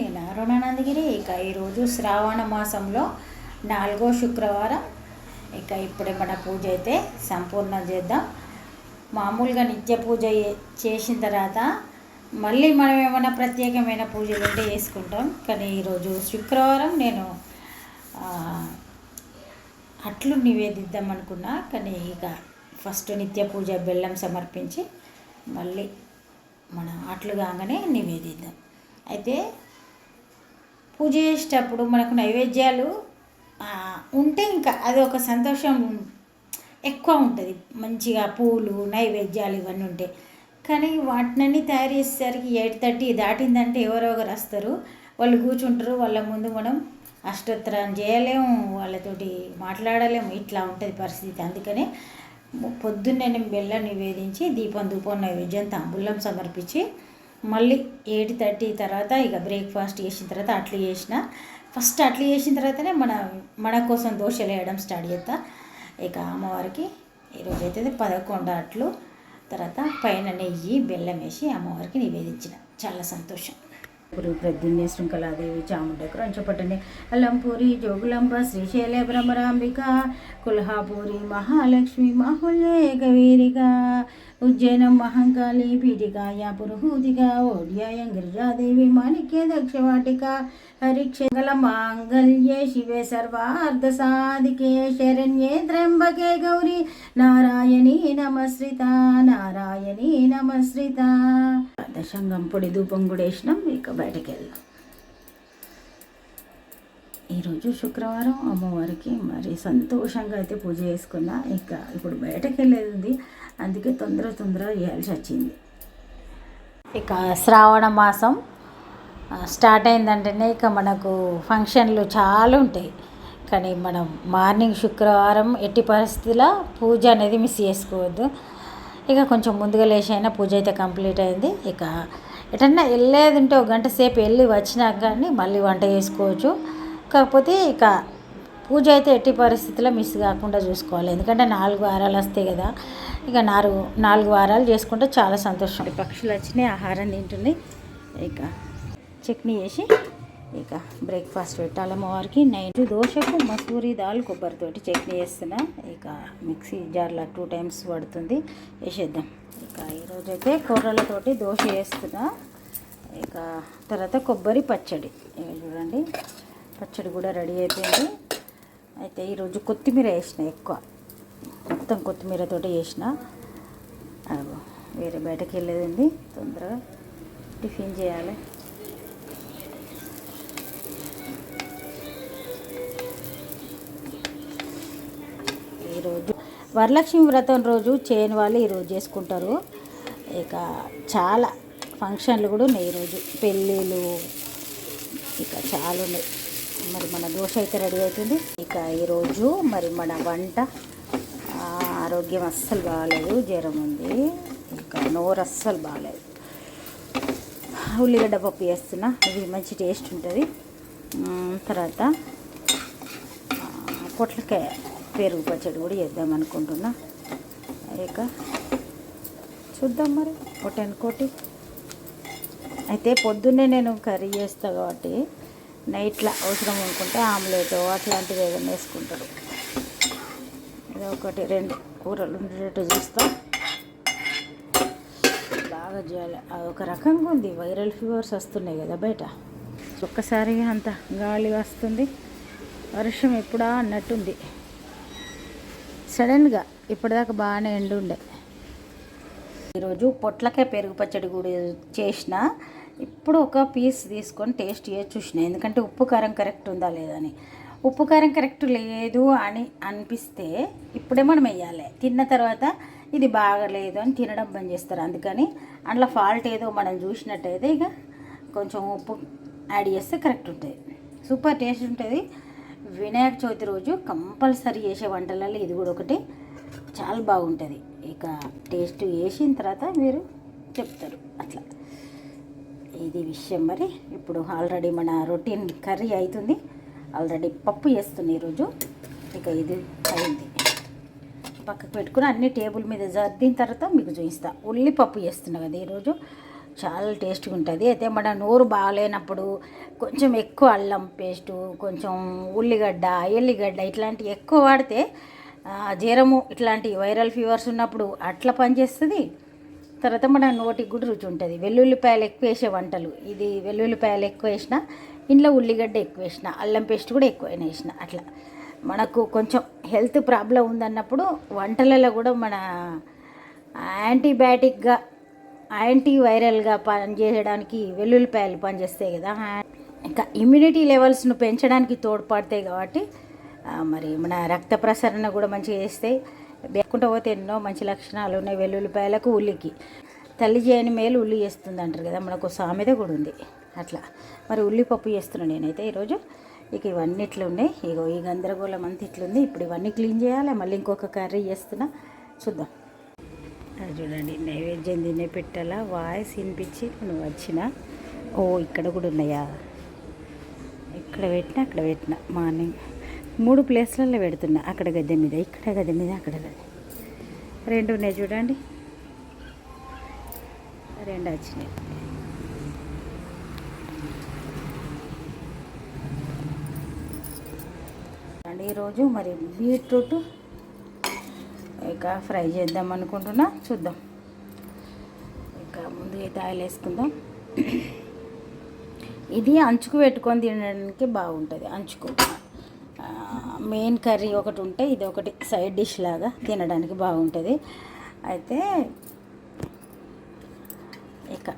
నేను అరుణానందగిరి. ఇక ఈరోజు శ్రావణ మాసంలో నాలుగో శుక్రవారం. ఇక ఇప్పుడే మన పూజ అయితే సంపూర్ణం చేద్దాం. మామూలుగా నిత్య పూజ చేసిన తర్వాత మళ్ళీ మనం ఏమైనా ప్రత్యేకమైన పూజలు ఉంటే చేసుకుంటాం. కానీ ఈరోజు శుక్రవారం నేను అట్లు నివేదిద్దాం అనుకున్నా. కానీ ఇక ఫస్ట్ నిత్య పూజ బెల్లం సమర్పించి మళ్ళీ మన అట్లు కాగానే నివేదిద్దాం. అయితే పూజ చేసేటప్పుడు మనకు నైవేద్యాలు ఉంటే ఇంకా అది ఒక సంతోషం ఎక్కువ ఉంటుంది. మంచిగా పూలు నైవేద్యాలు ఇవన్నీ ఉంటాయి కానీ వాటినన్నీ తయారు చేసేసరికి ఎయిట్ థర్టీ దాటిందంటే ఎవరో ఒకరు వస్తారు. వాళ్ళు కూర్చుంటారు వాళ్ళ ముందు మనం అష్టోత్తరం చేయలేము వాళ్ళతోటి మాట్లాడలేము. ఇట్లా ఉంటుంది పరిస్థితి. అందుకనే పొద్దున్నే నేను బెల్లం నివేదించి దీపం ధూపం నైవేద్యం తాంబూలం సమర్పించి మళ్ళీ ఎయిట్ థర్టీ తర్వాత ఇక బ్రేక్ఫాస్ట్ చేసిన తర్వాత అట్లు చేసిన. ఫస్ట్ అట్లు చేసిన తర్వాతనే మన మన కోసం దోశలు వేయడం స్టార్ట్ చేస్తా. ఇక అమ్మవారికి ఈరోజు అయితే పదకొండు అట్లు. తర్వాత పైన నెయ్యి బెల్లం వేసి అమ్మవారికి నివేదించిన. చాలా సంతోషం. గురు ప్రద్యున్య శృంఖలాదేవి చాముండ క్రంచపట్టని అల్లంపూరి జోగులంబ శ్రీశైల భ్రమరాంబిక కుల్హాపూరి మహాలక్ష్మి మాహుల్యే కవీరిక ఉజ్జైనం మహంకాళి పీఠికాయ పురుహూతిక ఓడ్యాయం గిరిజాదేవి మాణిక్య దక్షవాటిక హరిక్షగల మాంగళ్యే శివే సర్వార్థ సాధికే శరణ్యే త్ర్యంబకే గౌరీ నారాయణీ నమశ్రిత నారాయణీ నమశ్రిత దశంగం పొడి ధూపం కూడా వేసినాం ఇక బయటకు వెళ్దాం ఈరోజు శుక్రవారం అమ్మవారికి మరి సంతోషంగా అయితే పూజ చేసుకున్నా. ఇక ఇప్పుడు బయటకు వెళ్ళేది ఉంది అందుకే తొందర తొందర చేయాల్సి వచ్చింది. ఇక శ్రావణ మాసం స్టార్ట్ అయిందంటేనే ఇక మనకు ఫంక్షన్లు చాలా ఉంటాయి. కానీ మనం మార్నింగ్ శుక్రవారం ఎట్టి పరిస్థితుల్లో పూజ అనేది మిస్ చేసుకోవద్దు. ఇక కొంచెం ముందుగా లేచి అయినా పూజ అయితే కంప్లీట్ అయింది. ఇక ఎటన్నా వెళ్ళేది ఉంటే ఒక గంట సేపు వెళ్ళి వచ్చినాక కానీ మళ్ళీ వంట చేసుకోవచ్చు. కాకపోతే ఇక పూజ అయితే ఎట్టి పరిస్థితుల్లో మిస్ కాకుండా చూసుకోవాలి. ఎందుకంటే నాలుగు వారాలు వస్తాయి కదా. ఇక నాలుగు నాలుగు వారాలు చేసుకుంటే చాలా సంతోషం. పక్షులు వచ్చినాయి ఆహారం తింటున్నాయి ఇక చట్నీ వేసి ఇక బ్రేక్ఫాస్ట్ పెట్టాలి అమ్మవారికి. నైట్ దోశకు మసూరి దాల్ కొబ్బరితోటి చట్నీ వేస్తున్నా ఇక మిక్సీ జార్లో టూ టైమ్స్ పడుతుంది. వేసేద్దాం ఇక ఈరోజు అయితే కూరలతోటి దోశ వేస్తున్నా ఇక తర్వాత కొబ్బరి పచ్చడి. చూడండి. పచ్చడి కూడా రెడీ అయిపోయింది. అయితే ఈరోజు కొత్తిమీర వేసిన ఎక్కువ. మొత్తం కొత్తిమీరతోటి వేసిన. వేరే బయటకు వెళ్ళేదండి తొందరగా టిఫిన్ చేయాలి. ఈరోజు వరలక్ష్మి వ్రతం రోజు చేయని వాళ్ళు ఈరోజు చేసుకుంటారు. ఇక చాలా ఫంక్షన్లు కూడా ఉన్నాయి ఈరోజు. పెళ్ళిళ్ళు ఇక చాలా ఉన్నాయి. మరి మన దోశ అయితే రెడీ అవుతుంది. ఇక ఈరోజు మరి మన వంట ఆరోగ్యం అస్సలు బాగాలేదు జ్వరం ఉంది. ఇంకా నోరు అస్సలు బాగాలేదు. ఉల్లిగడ్డ పప్పు వేస్తున్నా ఇది మంచి టేస్ట్ ఉంటుంది. తర్వాత పొట్లకాయ పెరుగు పచ్చడి కూడా చేద్దాం అనుకుంటున్నా. ఇక చూద్దాం మరి ఒకటి అనుకోటి అయితే పొద్దున్నే నేను కర్రీ చేస్తా కాబట్టి నైట్లో అవసరం అనుకుంటే ఆమ్లెట్ అట్లాంటివి ఏదైనా వేసుకుంటారు. ఇది ఒకటి రెండు కూరలు ఉండేటట్టు చూస్తాం. బాగా చేయాలి. అది ఒక రకంగా ఉంది. వైరల్ ఫీవర్స్ వస్తున్నాయి కదా బయట. ఒక్కసారి అంత గాలి వస్తుంది. వర్షం ఎప్పుడా అన్నట్టుంది. సడన్గా ఇప్పటిదాకా బాగానే ఎండు ఉండే ఈరోజు పొట్లకాయ పెరుగు పచ్చడి కూడా చేసిన. ఇప్పుడు ఒక పీస్ తీసుకొని టేస్ట్ చేసి చూసిన ఎందుకంటే ఉప్పు కారం కరెక్ట్ ఉందా లేదా అని. ఉప్పు కారం కరెక్ట్ లేదు అని అనిపిస్తే ఇప్పుడే మనం వేయాలి. తిన్న తర్వాత ఇది బాగలేదు అని తినడం బంద్ చేస్తారు. అందుకని అందులో ఫాల్ట్ ఏదో మనం చూసినట్టయితే ఇక కొంచెం ఉప్పు యాడ్ చేస్తే కరెక్ట్ ఉంటుంది. సూపర్ టేస్ట్ ఉంటుంది. వినాయక చవితి రోజు కంపల్సరీ చేసే వంటలలో ఇది కూడా ఒకటి. చాలా బాగుంటుంది. ఇక టేస్ట్ వేసిన తర్వాత మీరు చెప్తారు. అట్లా. ఇది విషయం మరి. ఇప్పుడు ఆల్రెడీ మన రొటీన్ కర్రీ అవుతుంది ఆల్రెడీ పప్పు చేస్తుంది ఈరోజు. ఇక ఇది అయింది. పక్కకు పెట్టుకుని అన్ని టేబుల్ మీద జర్దిన తర్వాత మీకు చూపిస్తా. ఉల్లి పప్పు చేస్తున్నా కదా ఈరోజు. చాలా టేస్ట్గా ఉంటుంది. అయితే మన నోరు బాగాలేనప్పుడు కొంచెం ఎక్కువ అల్లం పేస్టు కొంచెం ఉల్లిగడ్డ ఎల్లిగడ్డ ఇట్లాంటివి ఎక్కువ వాడితే జీరము జ్వరము ఇట్లాంటి వైరల్ ఫీవర్స్ ఉన్నప్పుడు అట్లా పనిచేస్తుంది. తర్వాత మన నోటికి కూడా రుచి ఉంటుంది. వెల్లుల్లిపాయలు ఎక్కువ వేసే వంటలు. ఇది వెల్లుల్లిపాయలు ఎక్కువ వేసిన ఇంట్లో ఉల్లిగడ్డ ఎక్కువ వేసిన అల్లం పేస్ట్ కూడా ఎక్కువ వేసిన అట్లా. మనకు కొంచెం హెల్త్ ప్రాబ్లం ఉందన్నప్పుడు వంటలలో కూడా మన యాంటీబయాటిక్గా యాంటీ వైరల్గా పనిచేయడానికి వెల్లుల్లిపాయలు పనిచేస్తాయి కదా. ఇంకా ఇమ్యూనిటీ లెవెల్స్ను పెంచడానికి తోడ్పడతాయి కాబట్టి మరి మన రక్త ప్రసరణ కూడా మంచిగా చేస్తాయి. బెక్కుంటూ పోతే ఎన్నో మంచి లక్షణాలు ఉన్నాయి. వెల్లుల్లిపాయలకు ఉల్లికి తల్లి చేయని మేలు ఉల్లి చేస్తుంది అంటారు కదా మనకు ఒక సామెత కూడా ఉంది. అట్లా. మరి ఉల్లిపప్పు చేస్తున్నాను నేనైతే ఈరోజు. ఇక ఇవన్నీ ఇట్లున్నాయి. ఇగో ఈ గందరగోళం అంతా ఇట్లుంది. ఇప్పుడు ఇవన్నీ క్లీన్ చేయాలి? మళ్ళీ ఇంకొక కర్రీ చేస్తున్నా. చూద్దాం. అది చూడండి నైవేద్యం తినే పెట్టాలా వాయిస్ వినిపించి నువ్వు వచ్చిన. ఓ ఇక్కడ కూడా ఉన్నాయా? ఇక్కడ పెట్టినా అక్కడ పెట్టిన. మార్నింగ్. మూడు ప్లేస్లలో పెడుతున్నా. అక్కడ గద్దె మీద ఇక్కడ గద్దె మీద అక్కడ గద్దె రెండు ఉన్నాయి చూడండి. రెండు వచ్చినాయి. ఈరోజు మరి బీట్రూట్ ఇక ఫ్రై చేద్దాం అనుకుంటున్నా. చూద్దాం. ఇక ముందు అయితే ఆయిల్ వేసుకుందాం. ఇది అంచుకు పెట్టుకొని తినడానికి బాగుంటుంది అంచుకు. మెయిన్ కర్రీ ఒకటి ఉంటే ఇది ఒకటి సైడ్ డిష్ లాగా తినడానికి బాగుంటుంది. అయితే ఇక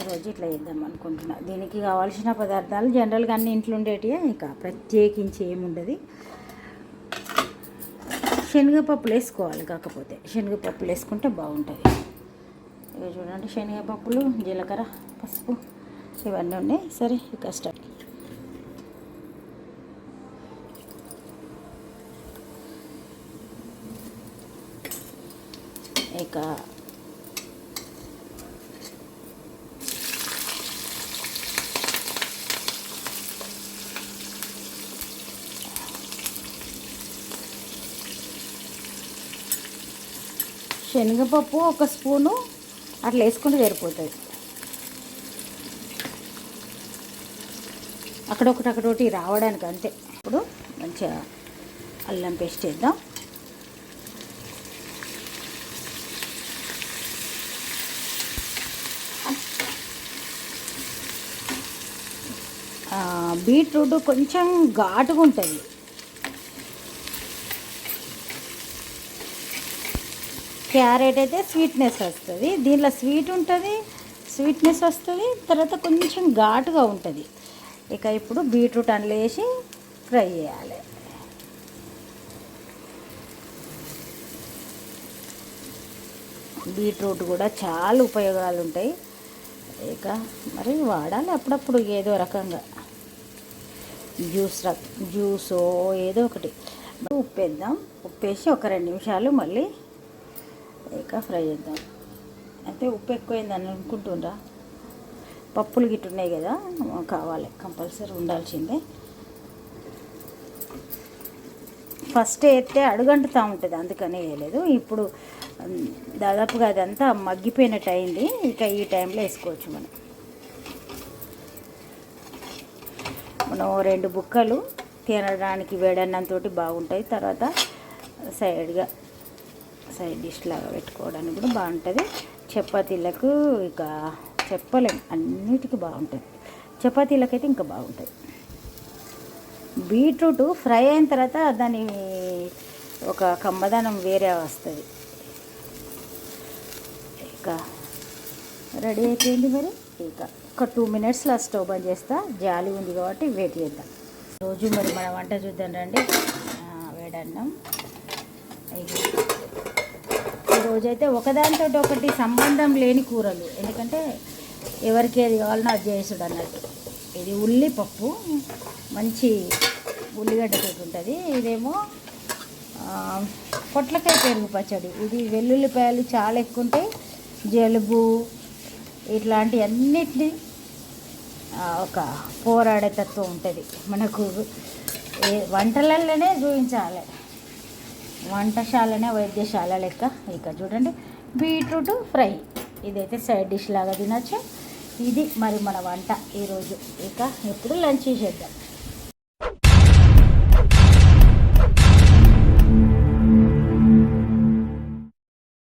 ఈరోజు ఇట్లా చేద్దాం అనుకుంటున్నా. దీనికి కావాల్సిన పదార్థాలు జనరల్గా అన్ని ఇంట్లో ఉండేటివే ఇక ప్రత్యేకించి ఏముండదు. శనగపప్పులు వేసుకోవాలి కాకపోతే. శనగపప్పులు వేసుకుంటే బాగుంటుంది. ఇవి చూడండి శనగపప్పులు జీలకర్ర పసుపు ఇవన్నీ ఉన్నాయి. సరే ఇక స్టార్ట్ ఇక శనగపప్పు ఒక స్పూను అట్లా వేసుకుంటే సరిపోతుంది. అక్కడొకటి అక్కడొకటి రావడానికి అంతే. ఇప్పుడు మంచిగా అల్లం పేస్ట్ వేద్దాం బీట్రూట్ కొంచెం ఘాటుగా ఉంటుంది. క్యారెట్ అయితే స్వీట్నెస్ వస్తుంది. దీంట్లో స్వీట్ ఉంటుంది స్వీట్నెస్ వస్తుంది తర్వాత కొంచెం ఘాటుగా ఉంటుంది. ఇక ఇప్పుడు బీట్రూట్ అందులో వేసి ఫ్రై చేయాలి. బీట్రూట్ కూడా చాలా ఉపయోగాలు ఉంటాయి. ఇక మరి వాడాలి అప్పుడప్పుడు ఏదో రకంగా. జ్యూస్ రక్ జ్యూసో ఏదో ఒకటి. ఉప్పు వేద్దాం. ఉప్పు వేసి ఒక రెండు నిమిషాలు మళ్ళీ ఇక ఫ్రై చేద్దాం. అయితే ఉప్పు ఎక్కువైందని అనుకుంటుండ్రా. పప్పులు గిట్ట ఉన్నాయి కదా కావాలి కంపల్సరీ ఉండాల్సిందే. ఫస్ట్ వేస్తే అడుగంటుతూ ఉంటుంది అందుకని వేయలేదు. ఇప్పుడు దాదాపుగా అదంతా మగ్గిపోయినట్టు అయింది ఇక ఈ టైంలో వేసుకోవచ్చు మనం. మనం రెండు బుక్కలు తినడానికి వేడన్నంతో బాగుంటాయి. తర్వాత సైడ్గా సైడ్ డిష్ లాగా పెట్టుకోవడానికి కూడా బాగుంటుంది. చపాతీలకు ఇక చెప్పలేం అన్నిటికీ బాగుంటుంది. చపాతీలకైతే ఇంకా బాగుంటుంది. బీట్రూట్ ఫ్రై అయిన తర్వాత దాని ఒక కమ్మదనం వేరే వస్తుంది. ఇక రెడీ అయిపోయింది మరి. ఇక ఒక టూ మినిట్స్లో స్టవ్ బంద్ చేస్తా. జాలి ఉంది కాబట్టి వెయిట్ చేద్దాం రోజు మరి మన వంట చూద్దాం రండి. ఆ, వేడన్నం. రోజైతే ఒకదానితో ఒకటి సంబంధం లేని కూరలు. ఎందుకంటే ఎవరికి ఏది కావాలన్నా అది చేసుడు అన్నట్టు ఇది ఉల్లి పప్పు మంచి ఉల్లిగడ్డతో ఉంటుంది ఇదేమో పొట్లకాయ పెరుగు పచ్చడి. ఇది వెల్లుల్లిపాయలు చాలా ఎక్కువ ఉంటాయి జలుబు ఇట్లాంటి అన్నిటిని ఒక పోరాడే తత్వం ఉంటుంది. మనకు ఏ వంటలలోనే చూపించాలి. వంటశాలనే వైద్యశాల లెక్క ఇక చూడండి. Beetroot fry. ఇదైతే సైడ్ డిష్ లాగా తినచ్చు. ఇది మరి మన వంట. ఈరోజు ఇక ఎప్పుడు లంచ్ చేసేద్దాం.